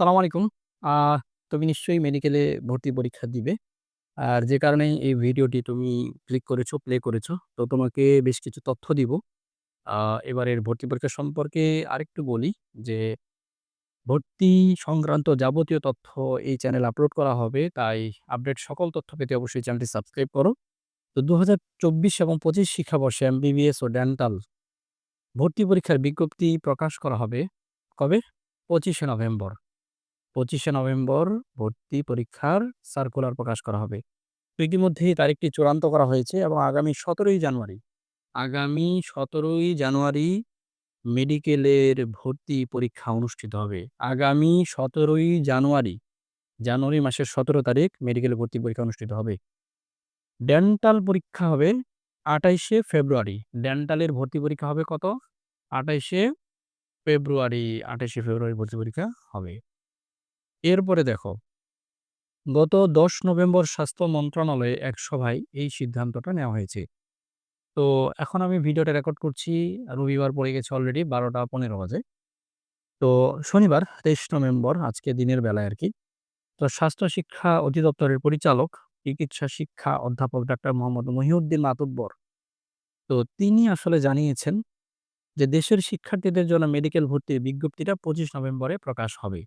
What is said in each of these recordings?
সালাম আলাইকুম। তুমি নিশ্চয়ই মেডিকেলে ভর্তি পরীক্ষা দিবে। আর যে কারণে এই ভিডিওটি তুমি ক্লিক করেছ, প্লে করেছ। তো তোমাকে বেশ কিছু তথ্য দিব। এবারের ভর্তি পরীক্ষা সম্পর্কে আরেকটু বলি যে, ভর্তি সংক্রান্ত যাবতীয় তথ্য এই চ্যানেল আপলোড করা হবে। তাই আপডেট সকল তথ্য পেতে অবশ্যই চ্যানেলটি সাবস্ক্রাইব করো। তো ২০২৪ এবং ২৫ শিক্ষাবর্ষে এমবিবিএস ও ডেন্টাল ভর্তি পরীক্ষার বিজ্ঞপ্তি প্রকাশ করা হবে। কবে? ২৫শে নভেম্বর। ২৫শে নভেম্বর ভর্তি পরীক্ষার সার্কুলার প্রকাশ করা হবে। ইতিমধ্যেই তারিখটি চূড়ান্ত করা হয়েছে এবং আগামী ১৭ই জানুয়ারি, আগামী ১৭ই জানুয়ারি মেডিকেলের ভর্তি পরীক্ষা অনুষ্ঠিত হবে। আগামী ১৭ই জানুয়ারি, জানুয়ারি মাসের ১৭ তারিখ মেডিকেলে ভর্তি পরীক্ষা অনুষ্ঠিত হবে। ডেন্টাল পরীক্ষা হবে ২৮শে ফেব্রুয়ারি। ডেন্টালের ভর্তি পরীক্ষা হবে কত? ২৮শে ফেব্রুয়ারি, ২৮শে ফেব্রুয়ারি ভর্তি পরীক্ষা হবে। এরপরে দেখো, গত ১০ নভেম্বর স্বাস্থ্য মন্ত্রণালয়ে এক সভায় এই সিদ্ধান্তটা নেওয়া হয়েছে। তো এখন আমি ভিডিওটা রেকর্ড করছি। রবিবার পড়ে গেছে অলরেডি ১২টা ১৫ বাজে। তো শনিবার ২৩ নভেম্বর আজকে দিনের বেলায় আর কি তো স্বাস্থ্য শিক্ষা অধিদপ্তরের পরিচালক, চিকিৎসা শিক্ষা অধ্যাপক ডাক্তার মোহাম্মদ মহিউদ্দিন মাতুব্বর। তো তিনি আসলে জানিয়েছেন যে দেশের শিক্ষার্থীদের জন্য মেডিকেল ভর্তির বিজ্ঞপ্তিটা ২৫ নভেম্বরে প্রকাশ হবে।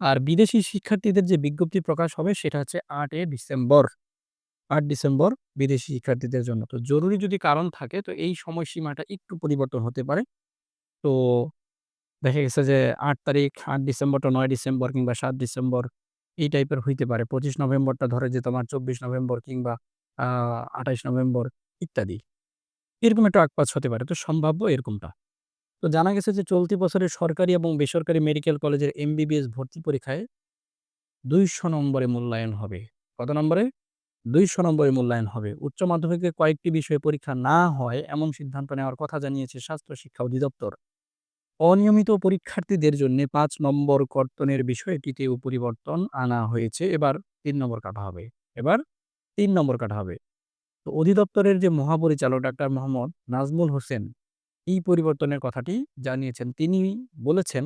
আর বিদেশি শিক্ষার্থীদের যে বিজ্ঞপ্তি প্রকাশ হবে সেটা হচ্ছে ৮ এ ডিসেম্বর। ৮ ডিসেম্বর বিদেশি শিক্ষার্থীদের জন্য। তো জরুরি যদি কারণ থাকে তো এই সময়সীমাটা একটু পরিবর্তন হতে পারে। তো দেখা গেছে যে আট তারিখ, ৮ ডিসেম্বরটা নয় ডিসেম্বর কিংবা সাত ডিসেম্বর এই টাইপের হইতে পারে। ২৫ নভেম্বরটা ধরে যে তোমার ২৪ নভেম্বর কিংবা আ ২৮ নভেম্বর ইত্যাদি। এরকম একটা আগ-পাছ হতে পারে। তো সম্ভাব্য এরকমটা। তো জানা গেছে যে, চলতি বছরে সরকারি এবং বেসরকারি মেডিকেল কলেজের এমবিবিএস ভর্তি পরীক্ষায় ২০০ নম্বরে মূল্যায়ন হবে। কত নম্বরে? ২০০ নম্বরে মূল্যায়ন হবে। উচ্চ মাধ্যমিকে কয়েকটি বিষয়ে পরীক্ষা না হয় এমন সিদ্ধান্ত নেওয়ার কথা জানিয়েছে স্বাস্থ্য শিক্ষা অধিদপ্তর। অনিয়মিত পরীক্ষার্থীদের জন্যে পাঁচ নম্বর কর্তনের বিষয়টিতেও পরিবর্তন আনা হয়েছে। এবার তিন নম্বর কাটা হবে। এবার তিন নম্বর কাটা হবে। তো অধিদপ্তরের যে মহাপরিচালক ডাক্তার মোহাম্মদ নাজমুল হোসেন এই পরিবর্তনের কথাটি জানিয়েছেন। তিনি বলেছেন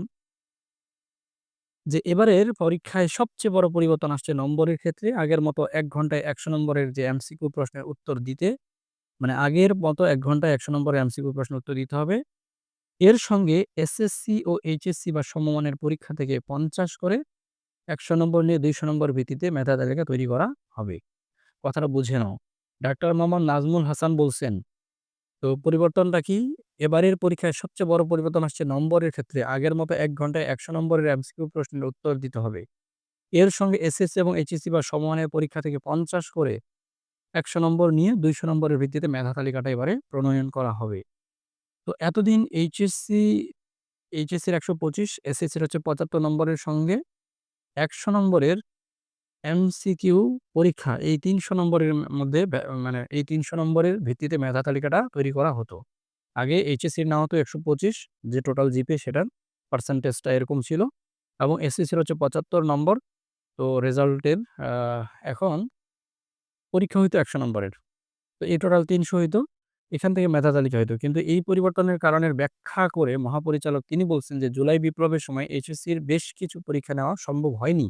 যে এবারের পরীক্ষায় সবচেয়ে বড় পরিবর্তন আসছে নম্বরের ক্ষেত্রে। আগের মতো ১ ঘন্টায় ১০০ নম্বরের যে এমসিকিউ প্রশ্নের উত্তর দিতে মানে আগের মতো ১ ঘন্টায় ১০০ নম্বরের এমসিকিউ প্রশ্নের উত্তর দিতে হবে। এর সঙ্গে এসএসসি ও এইচএসসি বা সমমানের পরীক্ষা থেকে ৫০ করে ১০০ নম্বর নিয়ে ২০০ নম্বর ভিত্তিতে মেধা তালিকা তৈরি করা হবে। কথাটা বুঝে নাও। ডাক্তার মোহাম্মদ নাজমুল হাসান বলছেন, তো পরিবর্তনটা কি? এবারের পরীক্ষায় সবচেয়ে বড় পরিবর্তন আসছে নম্বরের ক্ষেত্রে। আগের মতো এক ঘন্টায় ১০০ নম্বরের এমসিকিউ প্রশ্নের উত্তর দিতে হবে। এর সঙ্গে এসএসসি এবং এইচএসসি বা সমমানের পরীক্ষা থেকে ৫০ করে ১০০ নম্বর নিয়ে ২০০ নম্বরের ভিত্তিতে মেধা তালিকাটা এবারে প্রণয়ন করা হবে। তো এতদিন এইচএসসি, এইচএসসির ১২৫, এসএসসির হচ্ছে ৭৫ নম্বরের সঙ্গে ১০০ নম্বরের এমসিকিউ পরীক্ষা এই ৩০০ নম্বরের মধ্যে মানে এই ৩০০ নম্বরের ভিত্তিতে মেধা তালিকাটা তৈরি করা হতো। আগে এইচএসসির নেওয়া হতো ১২৫ যে টোটাল জিপিএ সেটার পার্সেন্টেজটা এরকম ছিল এবং এসএসসির হচ্ছে ৭৫ নম্বর। তো রেজাল্টের এখন পরীক্ষা হইতো ১০০ নম্বরের। তো এই টোটাল ৩০০ হইতো। এখান থেকে মেধা তালিকা হইতো। কিন্তু এই পরিবর্তনের কারণের ব্যাখ্যা করে মহাপরিচালক তিনি বলছেন যে জুলাই বিপ্লবের সময় এইচএসসির বেশ কিছু পরীক্ষা নেওয়া সম্ভব হয়নি।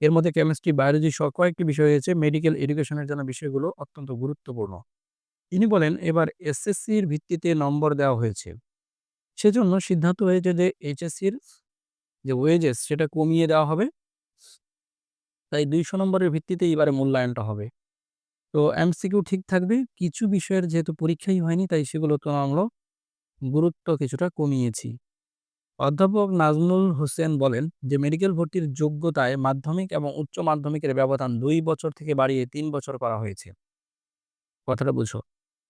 এর মধ্যে কেমিস্ট্রি, বায়োলজি সহ কয়েকটি বিষয় হয়েছে। মেডিকেল এডুকেশনের জন্য বিষয়গুলো অত্যন্ত গুরুত্বপূর্ণ। তিনি বলেন, এবার এসএসসির ভিত্তিতে নম্বর দেওয়া হয়েছে। সেজন্য সিদ্ধান্ত হয়েছে যে এইচএসসির যে ওয়েজেস সেটা কমিয়ে দেওয়া হবে। তাই ২০০ নম্বরের ভিত্তিতে এবারে মূল্যায়নটা হবে। তো এমসিকিউ ঠিক থাকবে। কিছু বিষয়ের যেহেতু পরীক্ষাই হয়নি, তাই সেগুলো তুলনামূলক গুরুত্ব কিছুটা কমিয়েছি। অধ্যাপক নাজমুল হোসেন বলেন যে মেডিকেল ভর্তির যোগ্যতায় মাধ্যমিক এবং উচ্চ মাধ্যমিকের ব্যবধান দুই বছর থেকে বাড়িয়ে তিন বছর করা হয়েছে। কথাটা বুঝো।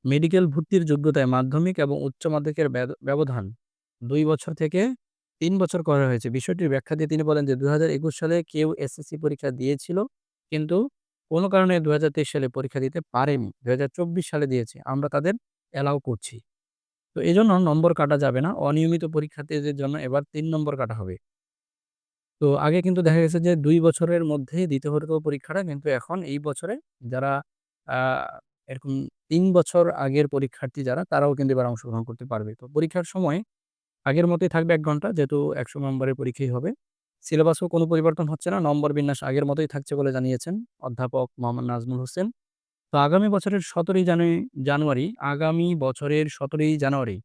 মেডিকেল ভর্তির যোগ্যতায় মাধ্যমিক এবং উচ্চ মাধ্যমিকের ব্যবধান দুই বছর থেকে তিন বছর করা হয়েছে। বিষয়টির ব্যাখ্যা দিয়ে তিনি বলেন যে ২০২১ সালে কেউ এসএসসি পরীক্ষা দিয়েছিল, কিন্তু কোনো কারণে ২০২৩ সালে পরীক্ষা দিতে পারেনি। ২০২৪ সালে দিয়েছে। আমরা তাদের অ্যালাউ করছি। তো এই জন্য নম্বর কাটা যাবে না। অনিয়মিত পরীক্ষার্থীদের জন্য এবার তিন নম্বর কাটা হবে। তো আগে কিন্তু দেখা গেছে যে, দুই বছরের মধ্যেই দিতে হতো পরীক্ষাটা কিন্তু এখন এই বছরে যারা এরকম ৩ বছর আগের পরীক্ষার্থী যারা, তারাও কিন্তু এবার অংশগ্রহণ করতে পারবে। তো পরীক্ষার সময় আগের মতোই থাকবে এক ঘণ্টা, যেহেতু ১০০ নম্বরের পরীক্ষাই হবে। সিলেবাসও কোনো পরিবর্তন হচ্ছে না। নম্বর বিন্যাস আগের মতোই থাকছে বলে জানিয়েছেন অধ্যাপক মোহাম্মদ নাজমুল হোসেন। তো আগামী বছরের ১৭ই জানুয়ারি জানুয়ারি, আগামী বছরের ১৭ই জানুয়ারি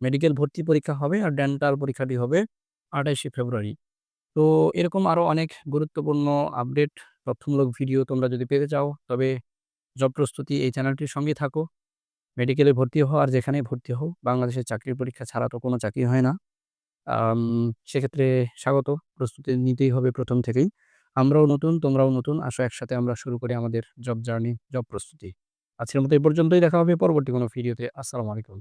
মেডিকেল ভর্তি পরীক্ষা হবে আর ডেন্টাল পরীক্ষাটি হবে ২৮শে ফেব্রুয়ারি। তো এরকম আরও অনেক গুরুত্বপূর্ণ আপডেট, তথ্যমূলক ভিডিও তোমরা যদি পেতে চাও, তবে জব প্রস্তুতি এই চ্যানেলটির সঙ্গে থাকো। মেডিকেলে ভর্তি হও আর যেখানে ভর্তি হও বাংলাদেশের চাকরির পরীক্ষা ছাড়া তো কোনো চাকরি হয় না। সেক্ষেত্রে স্বাগত। প্রস্তুতি নিতেই হবে প্রথম থেকেই। আমরাও নতুন, তোমরাও নতুন। আসো একসাথে আমরা শুরু করি আমাদের জব জার্নি, জব প্রস্তুতি। আজকের মতো এই পর্যন্তই। দেখা হবে পরবর্তী কোনো ভিডিওতে। আসসালামু আলাইকুম।